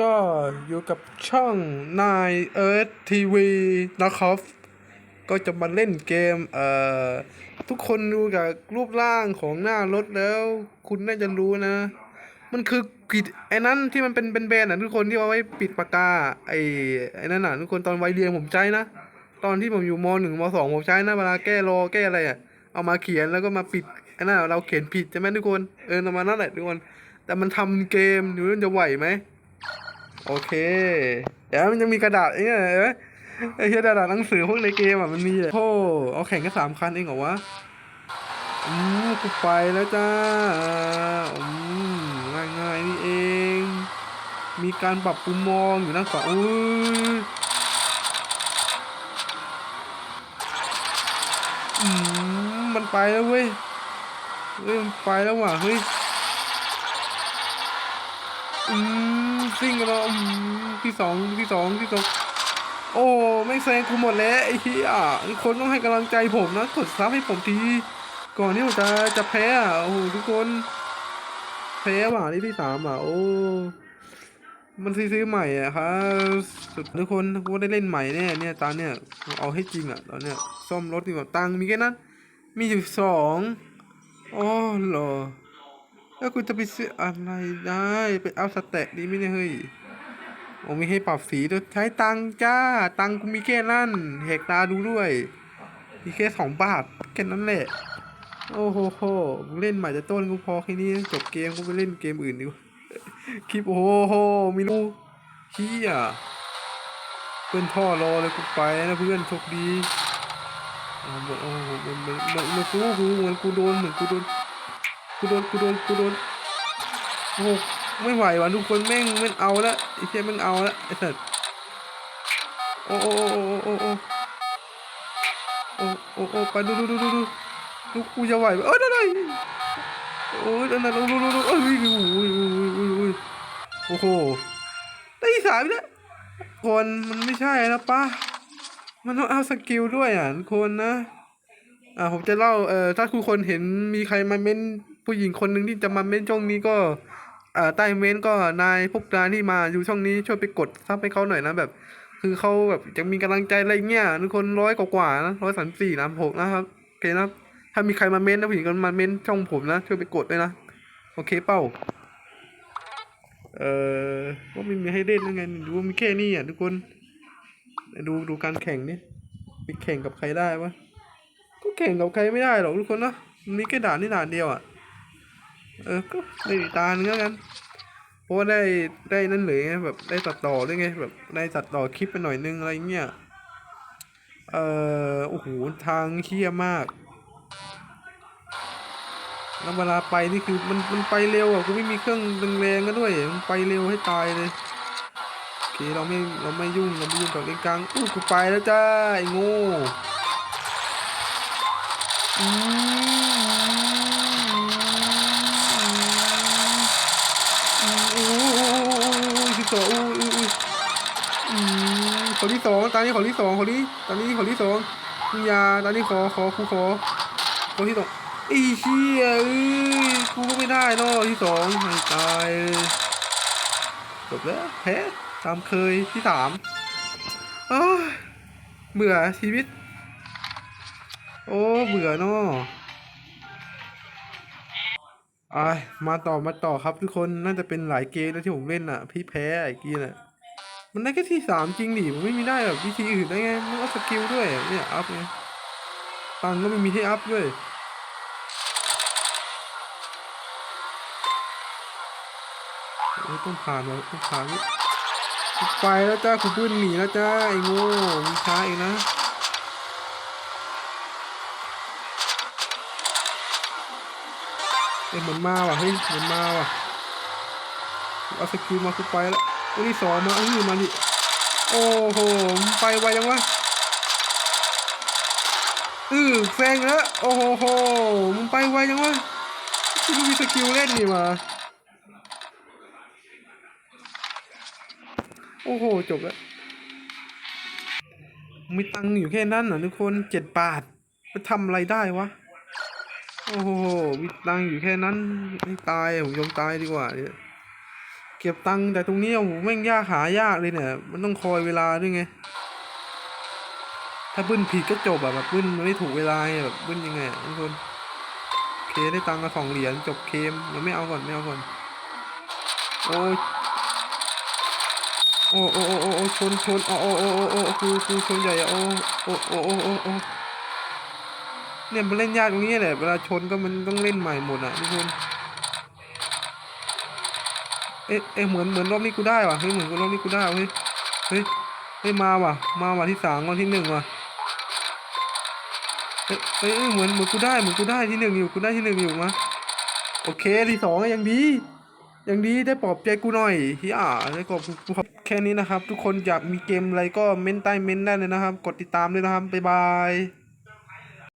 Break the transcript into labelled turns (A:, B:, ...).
A: ก็อยู่กับช่องนายเอิร์ธทีวีนะครับก็จะมาเล่นเกม เอ่อ ทุกคนดูกับรูปร่างของหน้ารถแล้ว คุณน่าจะรู้นะ มันคือกริดไอ้นั้นที่มันเป็นเป็นแบรนด์อะทุกคนที่เอาไว้ปิดปากกา ไอ้ไอ้นั่นน่ะทุกคนตอนวัยเรียนผมใช้นะ ตอนที่ผมอยู่มหนึ่งมสองผมใช้นะเวลาแก้รอแก้อะไรอะ เอามาเขียนแล้วก็มาปิดไอ้นั่นเราเขียนผิดใช่ไหมทุกคน เออประมาณนั้นแหละทุกคน แต่มันทำเกมอยู่มันจะไหวไหม โอเคเดี๋ยวมันจะมีกระดาษไอ้เนี่ยเห็นไหมไอ้เหี้ยกระดาษหนังสือพวกในเกมอะมันมีโอ้เอาแข่งแค่สามคันเองเหรอวะอืมกูไปแล้วจ้าอืมง่ายง่ายๆนี่เอง มีการปรับมุมมองอยู่นะขวาอุ้ยอืมมันไปแล้วเว้ยเฮ้ยมันไปแล้วว่ะเฮ้ยอืม ซิ่งกันแล้วที่สองที่สองที่สองโอ้ไม่แซงกูหมดแล้วไอ้เหี้ยคนต้องให้กำลังใจผมนะกดซับให้ผมทีก่อนที่ผมจะจะแพ้อะโอ้โหทุกคน แพ้ว่ะนี่ที่สามอะโอ้มันซื้อใหม่อะครับสุดทุกคนกูได้เล่นใหม่แน่เนี่ยตอนเนี้ยเอาให้จริงอะตอนเนี้ยซ่อมรถดีกว่าตังมีแค่นั้นมีอยู่สองอ๋อเหรอ แล้วกูจะไปซื้ออะไรได้ไปเอาสแต็กดีไหมเนี่ยเฮ้ยโอ้มีให้ปรับสีด้วยใช้ตังจ้า ตังค์กูมีแค่นั่นแหกตาดูด้วย มีแค่สองบาทแค่นั้นแหละ โอ้โหโหเล่นใหม่จะต้นกูพอแค่นี้จบเกมกูไปเล่นเกมอื่นดีกว่าคลิปโอ้โหมีลูกเฮียเพื่อนท่อรอเลยกูไปนะเพื่อนโชคดีอ่าหมดโอ้โหมือนเหมือนเหมือนเหมือนกูกูเหมือนกูโดนเหมือนกูโดน กูโดนกูโดนกูโดนโอ้ไม่ไหวว่ะทุกคนแม่งแม่งเอาละไอ้เชี่ยแม่งเอาละไอ้สัสโอ้โอ้โอ้โอ้โอ้โอ้โอ้โอ้ไปดูดูดูดูดูดูกูจะไหวเอ้ยได้ได้โอ้ยนั่นดูดูดูดูเอ้ยโอ้ยโอ้ยโอ้ยโอ้ยโอ้โหได้สามแล้วคนมันไม่ใช่แล้วปะมันต้องเอาสกิลด้วยอะคนนะอ่าผมจะเล่าเอ่อถ้าทุกคนเห็นมีใครมาเม้น ผู้หญิงคนหนึ่งที่จะมาเม้นช่องนี้ก็ใต้เม้นก็นายพวกนายที่มาอยู่ช่องนี้ช่วยไปกดซับให้เขาหน่อยนะแบบ คือเขาแบบจะมีกำลังใจอะไรเงี้ยทุกคนร้อยกว่าๆนะร้อยสามสี่นะหกนะครับโอเคนะถ้ามีใครมาเม้นนะผู้หญิงกันมาเม้นช่องผมนะช่วยไปกดด้วยนะโอเคเป้าเอ่อก็ไม่มีให้เล่นยังไงดูว่ามีแค่นี้อะทุกคนดูดูการแข่งนี่ไปแข่งกับใครได้ปะก็แข่งกับใครไม่ได้หรอกทุกคนเนาะมีแค่ด่านนี่ด่านเดียวอะ เออก็ได้อีตาหนึ่งแล้วกันเพราะว่าได้ได้นั่นเลยไงแบบได้ตัดต่อด้วยไงแบบได้ตัดต่อคลิปไปหน่อยนึงอะไรเงี้ยเออโอ้โหทางเคี้ยมากแล้วเวลาไปนี่คือมันมันไปเร็วอะกูไม่มีเครื่องแรงๆก็ด้วยมันไปเร็วให้ตายเลยโอเคเราไม่เราไม่ยุ่งเราไม่ยุ่งกับเลนกลางอู้กูไปแล้วจ้าไอ้โง่อืม ที่สองอู้อู้อู้อืมขอที่สองตอนนี้ขอที่สองขอที่ตอนนี้ขอที่สองมึงอยาตอนนี้ขอขอกูขอขอที่สองอีเชี่ยเอ้ยกูก็ไม่ได้เนาะที่สองตายจบแล้วแพ้ตามเคยที่สามอ้ยเบื่อชีวิต โอ้ เบื่อเนาะ อะมาต่อมาต่อครับทุกคนน่าจะเป็นหลายเกมแล้วที่ผมเล่นอะ พี่แพ้ไอ้กีน่ะมันได้แค่ที่สามจริงดิมันไม่มีได้แบบวิธีอื่นได้ไงมันเอาสกิลด้วยเนี่ยอัพไงตังก็ไม่มีให้อัพด้วยโอ้ยต้องผ่านว่ะต้องผ่านนี่ไปแล้วจ้ากูปื้นหนีแล้วจ้าไอ้โง่มึงช้าอีกนะ อ้ยเหมือนมาว่ะเฮ้ยเหมือนมาว่ะเอาสกิลมาคือไปแล้วตัวที่สองมาเอ้ยมาดิโอ้โหไปไวยังวะอือแซงแล้วโอ้โหมึงไปไวยังวะกูไม่มีสกิลเล่นนี่มาโอ้โหจบแล้วมีตังค์อยู่แค่นั้นเหรอทุกคนเจ็ดบาทไปทำอะไรได้วะ โอ้โหมีตังอยู่แค่นั้นไม่ตายผมยอมตายดีกว่าเนี่ยเก็บตังแต่ตรงนี้โอ้โหแม่งยากหายากเลยเนี่ย มันต้องคอยเวลาด้วยไง ถ้าบึ้นผิดก็จบอะแบบบึ้นไม่ถูกเวลาไงแบบบึ้นยังไงทุกคนเคได้ตังค์มาสองเหรียญจบเกมยังไม่เอาก่อนไม่เอาก่อนโอ้โอ้โอ้โอ้โอ้ชนชนโอ้โอ้โอ้โอ้ครูครูชนใหญ่โอ้โอ้โอ้โอ้โอ้ เนี่ยมันเล่นยากตรงนี้แหละเวลาชนก็มันต้องเล่นใหม่หมดอะทุกคนเอ๊ะเอ๊ะเหมือนเหมือนรอบนี้กูได้ว่ะเฮ้ยเหมือนรอบนี้กูได้เฮ้ยเฮ้ยเฮ้ยมาว่ะ มาว่ะที่สามวันที่หนึ่งว่ะเฮ้ยเฮ้ยเอ้ยเหมือนเหมือนกูได้เหมือนกูได้ที่หนึ่งอยู่กูได้ที่หนึ่งอยู่มาโอเคที่สองยังดียังดีได้ปลอบใจกูหน่อยเฮียได้ขอบกูแค่นี้นะครับ ทุกคนอยากมีเกมอะไรก็เม้นใต้เม้นได้เลยนะครับ กดติดตามด้วยนะครับบ๊ายบาย